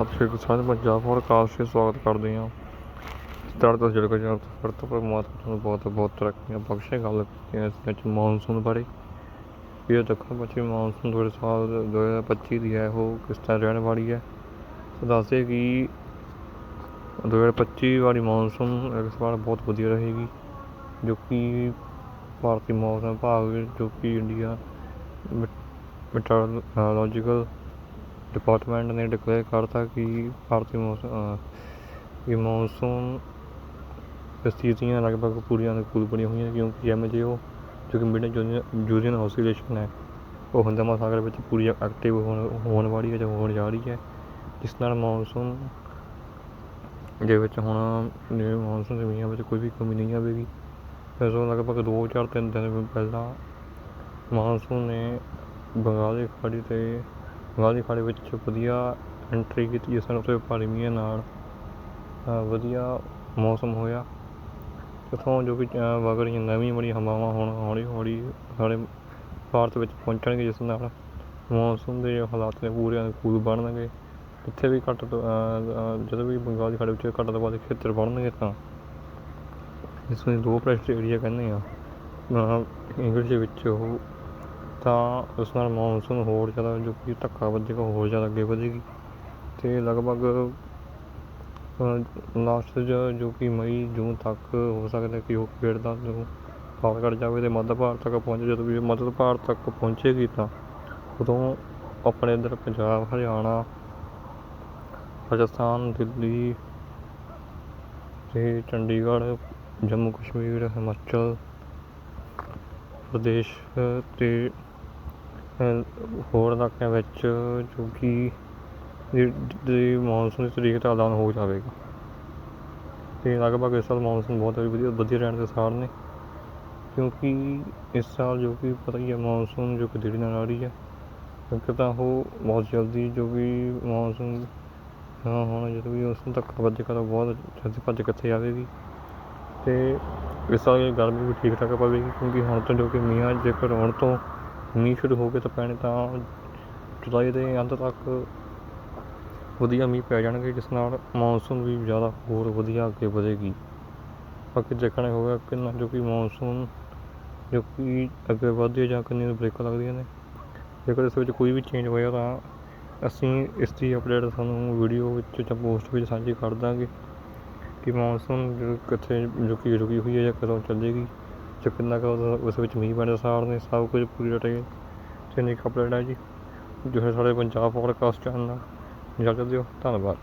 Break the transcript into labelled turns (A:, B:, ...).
A: ਸਤਿ ਸ਼੍ਰੀ ਅਕਾਲ ਸਾਰੇ ਪੰਜਾਬ ਪੋਡਕਾਸਟ 'ਤੇ ਸਵਾਗਤ ਕਰਦੇ ਹਾਂ। ਸਟਾਰਟ ਤੋਂ ਜੁੜ ਕੇ ਜਾਣ ਫਿਰ ਤੋਂ ਪਰਮਾਤਮਾ ਤੁਹਾਨੂੰ ਬਹੁਤ ਬਹੁਤ ਤਰੱਕੀਆਂ ਬਖਸ਼ੇ, ਗੱਲ ਕੀਤੀ ਹੈ ਇਸ ਵਿੱਚ ਮੌਨਸੂਨ ਬਾਰੇ। ਇਹ ਦੱਖਣ ਪੱਛਮੀ ਮੌਨਸੂਨ ਦੋ ਸਾਲ 2025 ਦੀ ਹੈ, ਉਹ ਕਿਸ ਤਰ੍ਹਾਂ ਰਹਿਣ ਵਾਲੀ ਹੈ। ਸੋ ਦੱਸਦੇ ਕਿ 2025 ਵਾਲੀ ਮੌਨਸੂਨ ਇਸ ਵਾਰ ਬਹੁਤ ਵਧੀਆ ਰਹੇਗੀ, ਜੋ ਕਿ ਭਾਰਤੀ ਮੌਸਮ ਵਿਭਾਗ ਜੋ ਕਿ ਇੰਡੀਆ ਮੈਟਰੋਲੋਜੀਕਲ ਡਿਪਾਰਟਮੈਂਟ ਨੇ ਡਿਕਲੇਅਰ ਕਰਤਾ ਕਿ ਭਾਰਤੀ ਮੌਸਮ ਅ, ਮੌਨਸੂਨ ਸਥਿਤੀਆਂ ਲਗਭਗ ਪੂਰੀਆਂ ਅਨੁਕੂਲ ਬਣੀਆਂ ਹੋਈਆਂ ਕਿਉਂਕਿ ਐਮ ਜੇ ਉਹ ਜੋ ਕਿ ਮਿਡ ਜੂਰੀਅਨ ਆਸੀਲੇਸ਼ਨ ਹੈ ਉਹ ਹਿੰਦ ਮਹਾਸਾਗਰ ਵਿੱਚ ਪੂਰੀ ਐਕਟਿਵ ਹੋਣ ਹੋਣ ਵਾਲੀ ਹੈ ਜਾਂ ਹੋਣ ਜਾ ਰਹੀ ਹੈ ਜਿਸ ਨਾਲ ਮੌਨਸੂਨ ਦੇ ਵਿੱਚ ਹੁਣ ਮੌਨਸੂਨ ਦੇ ਮੀਂਹਾਂ ਵਿੱਚ ਕੋਈ ਵੀ ਕਮੀ ਨਹੀਂ ਆਵੇਗੀ। ਇਸ ਤੋਂ ਲਗਭਗ ਦੋ ਚਾਰ ਤਿੰਨ ਦਿਨ ਪਹਿਲਾਂ ਮੌਨਸੂਨ ਨੇ ਬੰਗਾਲ ਦੀ ਖਾੜੀ ਤੇ ਬੰਗਾਲ ਦੀ ਵਿੱਚ ਵਧੀਆ ਐਂਟਰੀ ਕੀਤੀ ਜਿਸ ਨਾਲ ਉੱਥੇ ਭਾਰੀ ਮੀਂਹ ਨਾਲ। ਵਧੀਆ ਮੌਸਮ ਹੋਇਆ। ਉੱਥੋਂ ਜੋ ਕਿ ਅ, ਵਗ ਰਹੀਆਂ ਨਵੀਂ ਬੜੀਆਂ ਹਵਾਵਾਂ ਹੁਣ ਹੌਲੀ ਹੌਲੀ ਸਾਡੇ ਭਾਰਤ ਵਿੱਚ ਪਹੁੰਚਣਗੇ ਜਿਸ ਨਾਲ ਮੌਸਮ ਦੇ ਹਾਲਾਤ ਨੇ ਪੂਰੇ ਅਨੁਕੂਲ ਬਣਨਗੇ। ਜਿੱਥੇ ਵੀ ਘੱਟ ਤੋਂ ਜਦੋਂ ਵੀ ਬੰਗਾਲ ਦੀ ਖਾੜੀ ਵਿੱਚ ਘੱਟ ਤੋਂ ਵੱਧ ਖੇਤਰ ਬਣਨਗੇ ਤਾਂ ਇਸ ਨੂੰ ਦੋ ਪ੍ਰੈਸ਼ਰ ਏਰੀਆ ਕਹਿੰਦੇ ਆ। ਇੰਗਲਿਸ਼ ਦੇ ਵਿੱਚ ਉਹ ਤਾਂ ਉਸ ਨਾਲ ਮੌਨਸੂਨ ਹੋਰ ਜ਼ਿਆਦਾ, ਜੋ ਕਿ ਧੱਕਾ ਵੱਜੇਗਾ ਹੋਰ ਜ਼ਿਆਦਾ ਅੱਗੇ ਵਧੇਗੀ। ਅਤੇ ਲਗਭਗ ਲਾਸਟ 'ਚ ਜੋ ਕਿ ਮਈ, ਜੂਨ ਤੱਕ ਹੋ ਸਕਦਾ ਕਿ ਉਹ ਪੇੜ ਦਾ ਜੋ ਪਾਰ ਕਰ ਜਾਵੇ ਅਤੇ ਮੱਧ ਭਾਰਤ ਤੱਕ ਪਹੁੰਚੇ। ਜਦੋਂ ਵੀ ਮੱਧ ਭਾਰਤ ਤੱਕ ਪਹੁੰਚੇਗੀ ਤਾਂ ਉਦੋਂ ਆਪਣੇ ਇੱਧਰ ਪੰਜਾਬ, ਹਰਿਆਣਾ, ਰਾਜਸਥਾਨ, ਦਿੱਲੀ ਅਤੇ ਚੰਡੀਗੜ੍ਹ, ਜੰਮੂ ਕਸ਼ਮੀਰ, ਹਿਮਾਚਲ ਪ੍ਰਦੇਸ਼ ਅਤੇ ਹੋਰ ਇਲਾਕਿਆਂ ਵਿੱਚ ਜੋ ਕਿ ਦੀ ਮੌਨਸੂਨ ਦੀ ਤਰੀਕ ਦਾ ਐਲਾਨ ਹੋ ਜਾਵੇਗਾ। ਅਤੇ ਲਗਭਗ ਇਸ ਸਾਲ ਮੌਨਸੂਨ ਬਹੁਤ ਵਧੀਆ ਵਧੀਆ ਰਹਿਣ ਦੇ ਅਸਾਰ ਨੇ। ਕਿਉਂਕਿ ਇਸ ਸਾਲ ਜੋ ਕਿ ਪਤਾ ਹੀ ਹੈ ਮੌਨਸੂਨ ਜੋ ਕਿ ਦੇਰੀ ਨਾਲ ਆ ਰਹੀ ਹੈ। ਕਿਉਂਕਿ ਤਾਂ ਉਹ ਬਹੁਤ ਜਲਦੀ ਜੋ ਕਿ ਮੌਨਸੂਨ ਹਾਂ, ਹੁਣ ਜਦੋਂ ਵੀ ਉਸ ਨੂੰ ਧੱਕਾ ਵੱਜੇਗਾ ਤਾਂ ਬਹੁਤ ਜਲਦੀ ਭੱਜ ਕਿੱਥੇ ਜਾਵੇਗੀ ਅਤੇ ਇਸ ਸਾਲ ਗਰਮੀ ਵੀ ਠੀਕ ਠਾਕ ਪਵੇਗੀ ਕਿਉਂਕਿ ਹੁਣ ਤੋਂ ਜੋ ਕਿ ਮੀਂਹਾਂ ਜੇਕਰ ਆਉਣ ਤੋਂ ਮੀਂਹ ਸ਼ੁਰੂ ਹੋ ਗਏ ਤਾਂ ਪੈਣੇ ਤਾਂ ਜੁਲਾਈ ਦੇ ਅੰਤ ਤੱਕ ਵਧੀਆ ਮੀਂਹ ਪੈ ਜਾਣਗੇ, ਜਿਸ ਨਾਲ ਮੌਨਸੂਨ ਵੀ ਜ਼ਿਆਦਾ ਹੋਰ ਵਧੀਆ ਅੱਗੇ ਵਧੇਗੀ। ਬਾਕੀ ਦੇਖਣਾ ਹੋਵੇਗਾ ਕਿੰਨਾ ਜੋ ਕਿ ਮੌਨਸੂਨ, ਜੋ ਕਿ ਅੱਗੇ ਵਧਦੀ ਜਾਂ ਕਿੰਨੀਆਂ ਬ੍ਰੇਕਾਂ ਲੱਗਦੀਆਂ ਨੇ। ਜੇਕਰ ਇਸ ਵਿੱਚ ਕੋਈ ਵੀ ਚੇਂਜ ਹੋਇਆ ਤਾਂ ਅਸੀਂ ਇਸ ਦੀ ਅਪਡੇਟ ਤੁਹਾਨੂੰ ਵੀਡੀਓ ਵਿੱਚ ਜਾਂ ਪੋਸਟ ਵਿੱਚ ਸਾਂਝੀ ਕਰ ਦਾਂਗੇ ਕਿ ਮੌਨਸੂਨ ਕਿੱਥੇ, ਜੋ ਕਿ ਰੁਕੀ ਹੋਈ ਹੈ ਜਾਂ ਕਦੋਂ ਚੱਲੇਗੀ। ਜਾਂ ਕਿੰਨਾ ਕੁ ਉਸ ਵਿੱਚ ਮੀਂਹ ਪੈਣ ਦੇ ਅਸਾਰ ਨੇ, ਸਭ ਕੁਝ ਪੂਰੀ ਡਿਟੇਲ ਤੇ ਨਿਕ ਅਪਡੇਟ ਜੀ। ਜੋ ਹੈ ਸਾਡੇ ਪੰਜਾਬ ਪੋਡਕਾਸਟ ਚੈਨਲ ਨਾਲ। ਇਜਾਜ਼ਤ ਦਿਓ ਧੰਨਵਾਦ।